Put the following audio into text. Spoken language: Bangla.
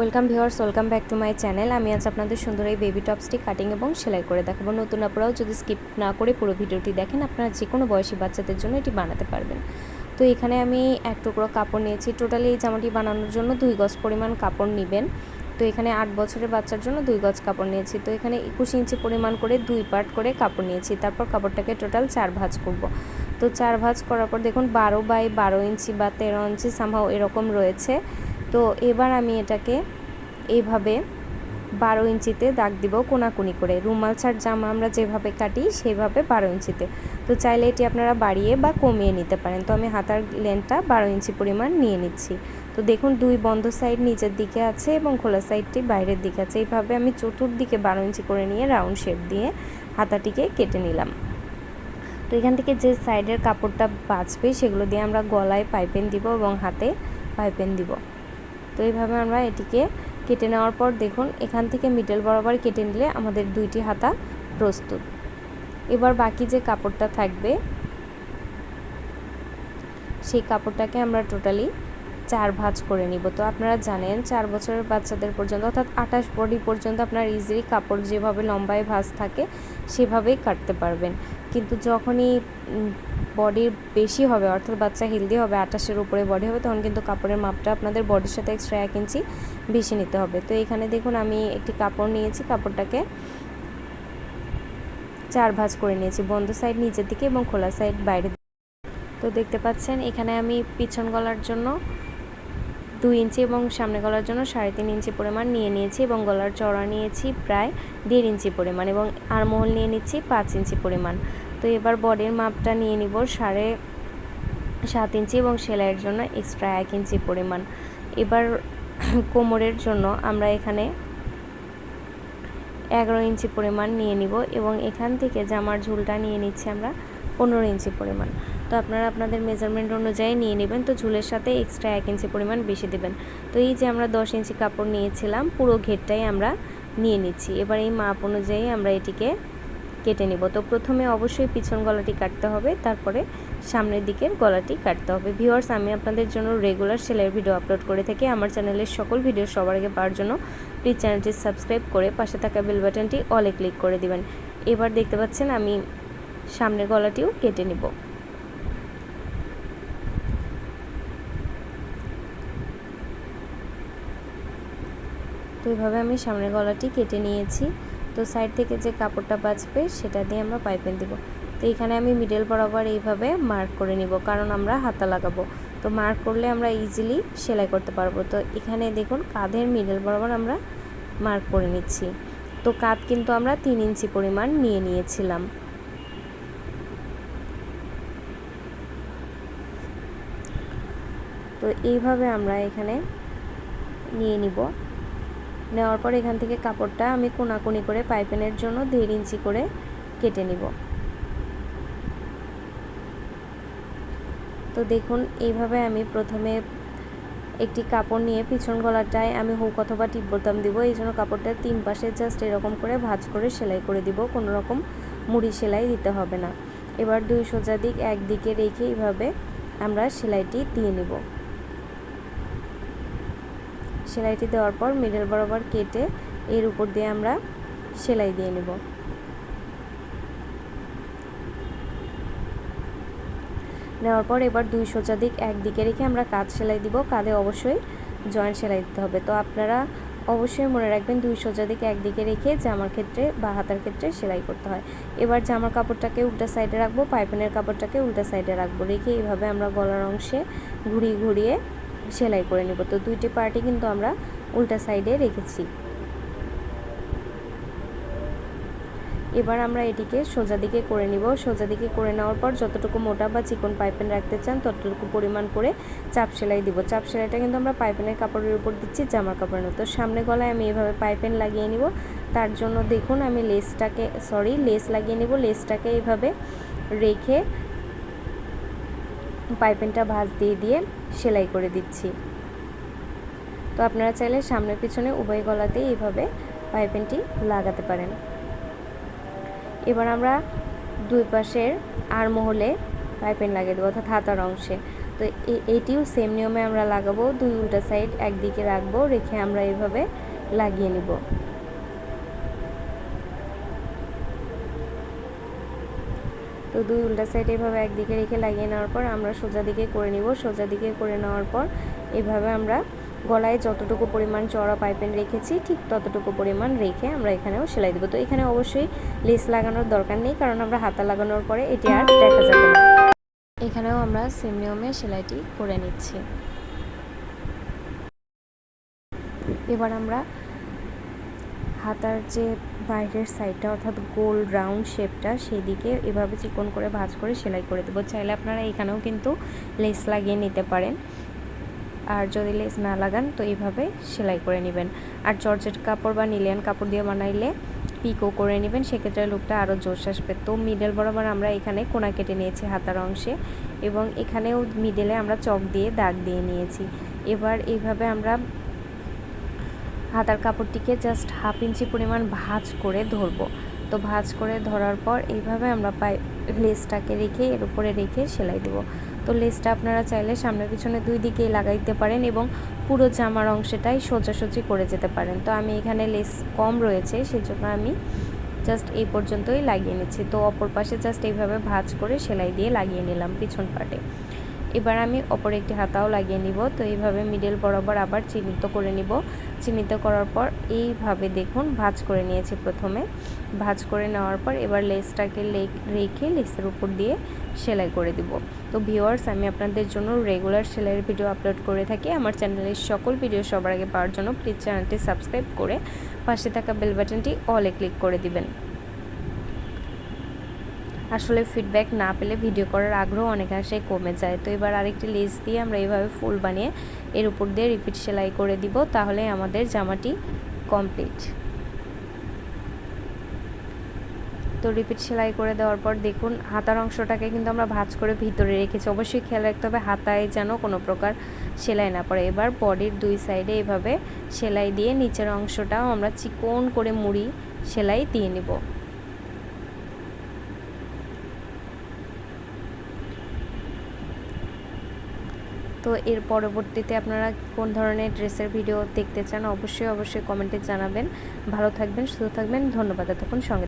Welcome viewers, welcome back to my channel. আমি আজ আপনাদের সুন্দর এই বেবি টপসটি কাটিং এবং সেলাই করে দেখাবো। নতুন আপনারাও যদি স্কিপ না করে পুরো ভিডিওটি দেখেন, আপনারা যে কোনো বয়সী বাচ্চাদের জন্য এটি বানাতে পারবেন। তো এখানে আমি এক টুকরো কাপড় নিয়েছি। টোটালি এই জামাটি বানানোর জন্য দুই গজ পরিমাণ কাপড় নেবেন। তো এখানে আট বছরের বাচ্চার জন্য দুই গজ কাপড় নিয়েছি। তো এখানে একুশ ইঞ্চি পরিমাণ করে দুই পার্ট করে কাপড় নিয়েছি। তারপর কাপড়টাকে টোটাল চার ভাঁজ করব। তো চার ভাঁজ করার পর দেখুন, বারো বাই বারো ইঞ্চি বা তেরো ইঞ্চি সামহাও এরকম রয়েছে। তো এবার আমি এটাকে এইভাবে বারো ইঞ্চিতে দাগ দিব কোনাকুনি করে। রুমাল ছাড় জামা আমরা যেভাবে কাটি সেভাবে বারো ইঞ্চিতে। তো চাইলে এটি আপনারা বাড়িয়ে বা কমিয়ে নিতে পারেন। তো আমি হাতার লেনটা বারো ইঞ্চি পরিমাণ নিয়ে নিচ্ছি। তো দেখুন, দুই বন্ধ সাইড নিচের দিকে আছে এবং খোলা সাইডটি বাইরের দিকে আছে। এইভাবে আমি চতুর্দিকে বারো ইঞ্চি করে নিয়ে রাউন্ড শেপ দিয়ে হাতাটিকে কেটে নিলাম। তো এখান থেকে যে সাইডের কাপড়টা বাঁচবে সেগুলো দিয়ে আমরা গলায় পাইপেন দিব এবং হাতে পাইপেন দিব। তো এইভাবে আমরা এটিকে কেটে নেওয়ার পর দেখুন, এখান থেকে মিডল বরাবর কেটে নিলে আমাদের দুইটি হাতা প্রস্তুত। এবার বাকি যে কাপড়টা থাকবে, সেই কাপড়টাকে আমরা টোটালি চার ভাঁজ করে নিব। তো আপনারা জানেন, চার বছরের বাচ্চাদের পর্যন্ত, অর্থাৎ আঠাশ বডি পর্যন্ত আপনার ইজিলি কাপড় যেভাবে লম্বায় ভাঁজ থাকে, সেভাবেই কাটতে পারবেন। কিন্তু যখনই বডির বেশি হবে, অর্থাৎ বাচ্চা হেলদি হবে আটাশের উপরে বডি হবে, তখন কিন্তু কাপড়ের মাপটা আপনাদের বডির সাথে এক্সট্রা এক ইঞ্চি বেশি নিতে হবে। তো এখানে দেখুন, আমি একটি কাপড় নিয়েছি, কাপড়টাকে চার ভাঁজ করে নিয়েছি, বন্ধ সাইড নিচের দিকে এবং খোলা সাইড বাইরে তো দেখতে পাচ্ছেন, এখানে আমি পিছন গলার জন্য দুই ইঞ্চি এবং সামনে গলার জন্য সাড়ে তিন ইঞ্চি পরিমাণ নিয়ে নিয়েছি এবং গলার চড়া নিয়েছি প্রায় দেড় ইঞ্চি পরিমাণ এবং আরমহল নিয়ে নিচ্ছি পাঁচ ইঞ্চি পরিমাণ। তো এবার বডির মাপটা নিয়ে নিব সাড়ে সাত ইঞ্চি এবং সেলাইয়ের জন্য এক্সট্রা এক ইঞ্চি পরিমাণ। এবার কোমরের জন্য আমরা এখানে এগারো ইঞ্চি পরিমাণ নিয়ে নিব এবং এখান থেকে জামার ঝুলটা নিয়ে নিচ্ছি আমরা পনেরো ইঞ্চি পরিমাণ। তো আপনারা আপনাদের মেজারমেন্ট অনুযায়ী নিয়ে নেবেন। তো ঝুলের সাথে এক্সট্রা এক ইঞ্চি পরিমাণ বেশি দেবেন। তো এই যে আমরা দশ ইঞ্চি কাপড় নিয়েছিলাম, পুরো ঘেরটাই আমরা নিয়ে নিচ্ছি। এবার এই মাপ অনুযায়ী আমরা এটিকে কেটে নিব। তো প্রথমে অবশ্যই পিছন গলাটি কাটতে হবে, তারপরে সামনের দিকের গলাটি কাটতে হবে। ভিউয়ার্স, আমি আপনাদের জন্য রেগুলার সেলাইয়ের ভিডিও আপলোড করে থাকি। আমার চ্যানেলের সকল ভিডিও সবার আগে পাওয়ার জন্য প্লিজ চ্যানেলটি সাবস্ক্রাইব করে পাশে থাকা বেল বাটনটি অলে ক্লিক করে দিবেন। এবার দেখতে পাচ্ছেন আমি সামনের গলাটিও কেটে নিব। তো এইভাবে আমি সামনের গলাটি কেটে নিয়েছি। তো সাইড থেকে যে কাপড়টা বাঁচবে, সেটা দিয়ে আমরা পাইপেন দিব। তো এখানে আমি মিডল বরাবর এইভাবে মার্ক করে নিব, কারণ আমরা হাতা লাগাবো। তো মার্ক করলে আমরা ইজিলি সেলাই করতে পারব। তো এখানে দেখুন, কাঁধের মিডল বরাবর আমরা মার্ক করে নিচ্ছি। তো কাঁধ কিন্তু আমরা তিন ইঞ্চি পরিমাণ নিয়ে নিয়েছিলাম। তো এইভাবে আমরা এখানে নিয়ে নিব। নেওয়ার পর এখান থেকে কাপড়টা আমি কোনাকুনি করে পাইপেনের জন্য দেড় ইঞ্চি করে কেটে নিব। তো দেখুন, এইভাবে আমি প্রথমে একটি কাপড় নিয়ে পিছন গলাটায় আমি হুক অথবা টিপ বোতাম দিব। এই জন্য কাপড়টা তিন পাশে জাস্ট এরকম করে ভাঁজ করে সেলাই করে দিব। কোনো রকম মুড়ি সেলাই দিতে হবে না। এবার দুই সোজা দিক একদিকে রেখে এইভাবে আমরা সেলাইটি দিয়ে নিব। সেলাইটি দেওয়ার পর মিডল বরাবর কেটে এর উপর দিয়ে আমরা সেলাই দিয়ে নেব। নেওয়ার পর এবার দুই সোজা দিক একদিকে রেখে আমরা কাঁধ সেলাই দিব। কাঁধে অবশ্যই জয়েন্ট সেলাই দিতে হবে। তো আপনারা অবশ্যই মনে রাখবেন দুই সোজা দিকে একদিকে রেখে জামার ক্ষেত্রে বা হাতার ক্ষেত্রে সেলাই করতে হয়। এবার জামার কাপড়টাকে উল্টা সাইডে রাখব, পাইপেনের কাপড়টাকে উল্টা সাইডে রাখব। রেখে এইভাবে আমরা গলার অংশে ঘুরিয়ে ঘুরিয়ে সেলাই করে নেব। তো দুইটি পার্টি কিন্তু আমরা উল্টা সাইডে রেখেছি। এবার আমরা এটিকে সোজা দিকে করে নিব। সোজা দিকে করে নেওয়ার পর যতটুকু মোটা বা চিকন পাইপেন রাখতে চান, ততটুকু পরিমাণ করে চাপ সেলাই দিব। চাপ সেলাইটা কিন্তু আমরা পাইপেনের কাপড়ের উপর দিচ্ছি জামার কাপড়ের তো সামনে গলায় আমি এভাবে পাইপেন লাগিয়ে নিব। তার জন্য দেখুন, আমি লেসটাকে সরি লেস লাগিয়ে নিব। লেসটাকে এইভাবে রেখে পাইপেনটা ভাঁজ দিয়ে দিয়ে সেলাই করে দিচ্ছি। তো আপনারা চাইলে সামনে পিছনে উভয় গলাতেই এইভাবে পাইপেনটি লাগাতে পারেন। এবার আমরা দুই পাশের আর মহলে পাইপেন লাগিয়ে দেবো, অর্থাৎ হাতার অংশে। তো এইটিও সেম নিয়মে আমরা লাগাবো, দুই উল্টা সাইড একদিকে রাখব, রেখে আমরা এভাবে লাগিয়ে নিব। তো দুই উল্টা সাইড এভাবে একদিকে রেখে লাগিয়ে নেওয়ার পর আমরা সোজা দিকে করে নিব। সোজা দিকে করে নেওয়ার পর এভাবে আমরা গলায় যতটুকু পরিমাণ চড়া পাইপেন রেখেছি, ঠিক ততটুকু পরিমাণ রেখে আমরা এখানেও সেলাই দেবো। তো এখানে অবশ্যই লেস লাগানোর দরকার নেই, কারণ আমরা হাতা লাগানোর পরে এটি আর দেখা যাবে না। এখানেও আমরা সেম নিয়মে সেলাইটি করে নিচ্ছি। এবার আমরা হাতার যে বাইরের সাইডটা অর্থাৎ গোল রাউন্ড শেপটা সেদিকে এভাবে চিকন করে ভাঁজ করে সেলাই করে দেবো। চাইলে আপনারা এখানেও কিন্তু লেস লাগিয়ে নিতে পারেন। আর যদি লেস না লাগান, তো এইভাবে সেলাই করে নেবেন। আর জর্জেট কাপড় বা নিলেন কাপড় দিয়ে বানাইলে পিকো করে নেবেন, সেক্ষেত্রে লুকটা আরও জোশ আসবে। তো মিডল বরাবর আমরা এখানে কোনা কেটে নিয়েছি হাতার অংশে এবং এখানেও মিডলে আমরা চক দিয়ে দাগ দিয়ে নিয়েছি। এবার এইভাবে আমরা হাতার কাপড়টিকে জাস্ট হাফ ইঞ্চি পরিমাণ ভাঁজ করে ধরবো। তো ভাঁজ করে ধরার পর এইভাবে আমরা পাই লেসটাকে রেখে এর উপরে রেখে সেলাই দেবো। তো লেসটা আপনারা চাইলে সামনে পিছনে দুই দিকেই লাগাইতে পারেন এবং পুরো জামার অংশটাই সোজাসুজি করে যেতে পারেন। তো আমি এখানে লেস কম রয়েছে, সেজন্য আমি জাস্ট এই পর্যন্তই লাগিয়ে নিচ্ছি। তো অপর পাশে জাস্ট এইভাবে ভাঁজ করে সেলাই দিয়ে লাগিয়ে নিলাম পিছন পাটে। এবার আমি অপর একটি হাতাও লাগিয়ে নিব। তো এইভাবে মিডল বরাবর আবার চিহ্নিত করে নিব। চিহ্নিত করার পর এইভাবে দেখুন, ভাঁজ করে নিয়েছি প্রথমে। ভাঁজ করে নেওয়ার পর এবার লেসটাকে রেখে লেসের উপর দিয়ে সেলাই করে দিব। তো ভিউয়ার্স আমি আপনাদের জন্য রেগুলার সেলাইয়ের ভিডিও আপলোড করে থাকি। আমার চ্যানেলের সকল ভিডিও সবার আগে পাওয়ার জন্য প্লিজ চ্যানেলটি সাবস্ক্রাইব করে পাশে থাকা বেল বাটনটি অলে ক্লিক করে দিবেন। আসলে ফিডব্যাক না পেলে ভিডিও করার আগ্রহ অনেকাংশে কমে যায়। তো এবার আরেকটি লেস দিয়ে আমরা এইভাবে ফুল বানিয়ে এর উপর দিয়ে রিপিট সেলাই করে দিব, তাহলে আমাদের জামাটি কমপ্লিট তো রিপিট সেলাই করে দেওয়ার পর দেখুন, হাতার অংশটাকে কিন্তু আমরা ভাঁজ করে ভিতরে রেখেছি। অবশ্যই খেয়াল রাখতে হবে, হাতায় যেন কোনো প্রকার সেলাই না পড়ে। এবার বডির দুই সাইডে এভাবে সেলাই দিয়ে নিচের অংশটাও আমরা চিকন করে মুড়ি সেলাই দিয়ে নিব। তো এর পরবর্তীতে আপনারা কোন ধরনের ড্রেসের ভিডিও দেখতে চান, অবশ্যই অবশ্যই কমেন্টে জানাবেন। ভালো থাকবেন, সুস্থ থাকবেন। ধন্যবাদ এতক্ষণ সঙ্গে